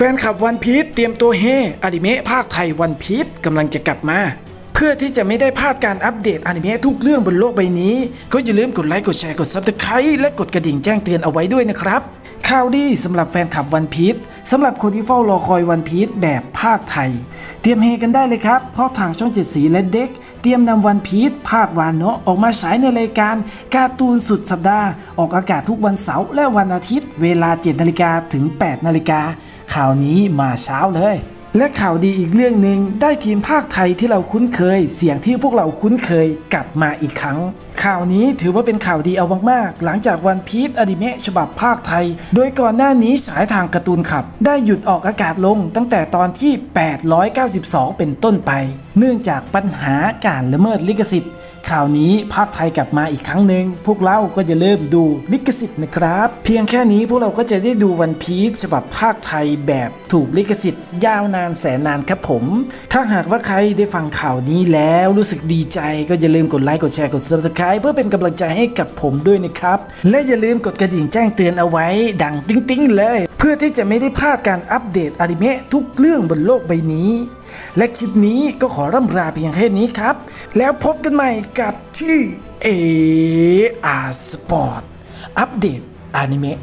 แฟนคลับวันพี e เตรียมตัวเฮอนิเมะภาคไทยวันพี e กำลังจะกลับมา เพื่อที่จะไม่ได้พลาดการอัปเดตอนิเมะทุกเรื่องบนโลกใบนี้ ก็อย่าลืมกดไลค์กดแชร์กด Subscribe และกดกระดิ่งแจ้งเตือนเอาไว้ด้วยนะครับข่าวดีสำหรับแฟนคลับวันพี e สำหรับคนที่เฝ้ารอคอยวันพี e แบบภาคไทย เตรียมเฮกันได้เลยครับเพราะทางช่องเจ็ดสีและเด็ก เตรียมนำวันพี e ภาควานเนาะออกมาฉายในรายการการ์ตูนสุดสัปดาห์ ออกอากาศทุกวันเสาร์และวันอาทิตย์ เวลา7นาฬิกาถึง 8นาฬิกา ข่าวนี้มาเช้าเลย และข่าวดีอีกเรื่องหนึ่งได้ทีมภาคไทยที่เราคุ้นเคย เสียงที่พวกเราคุ้นเคยกลับมาอีกครั้ง ข่าวนี้ถือว่าเป็นข่าวดีเอามากๆ หลังจากวันพี e อนิเมะฉบับภาคไทย โดยก่อนหน้านี้ฉายทางการ์ตูนขับ ได้หยุดออกอากาศลงตั้งแต่ตอนที่ 892 เป็นต้นไป เนื่องจากปัญหาการละเมิดลิขสิทธิ์ ข่าวนี้ภาคไทยกลับมาอีกครั้งหนึ่งพวกเราก็จะเริ่มดูลิขสิทธิ์นะครับ เพียงแค่นี้พวกเราก็จะได้ดูวันพีชฉบับภาคไทยแบบถูกลิขสิทธิ์ยาวนานแสนนานครับผม ถ้าหากว่าใครได้ฟังข่าวนี้แล้วรู้สึกดีใจก็อย่าลืมกดไลค์กดแชร์กด subscribe เพื่อเป็นกำลังใจให้กับผมด้วยนะครับ และอย่าลืมกดกระดิ่งแจ้งเตือนเอาไว้ ดังติ๊งๆเลย เพื่อที่จะไม่ได้พลาดการอัปเดตอนิเมะทุกเรื่องบนโลกใบนี้ และคลิปนี้ก็ขอร่ำลาเพียงแค่นี้ครับ แล้วพบกันใหม่กับที่ AR Sport อัปเดตอนิเมะ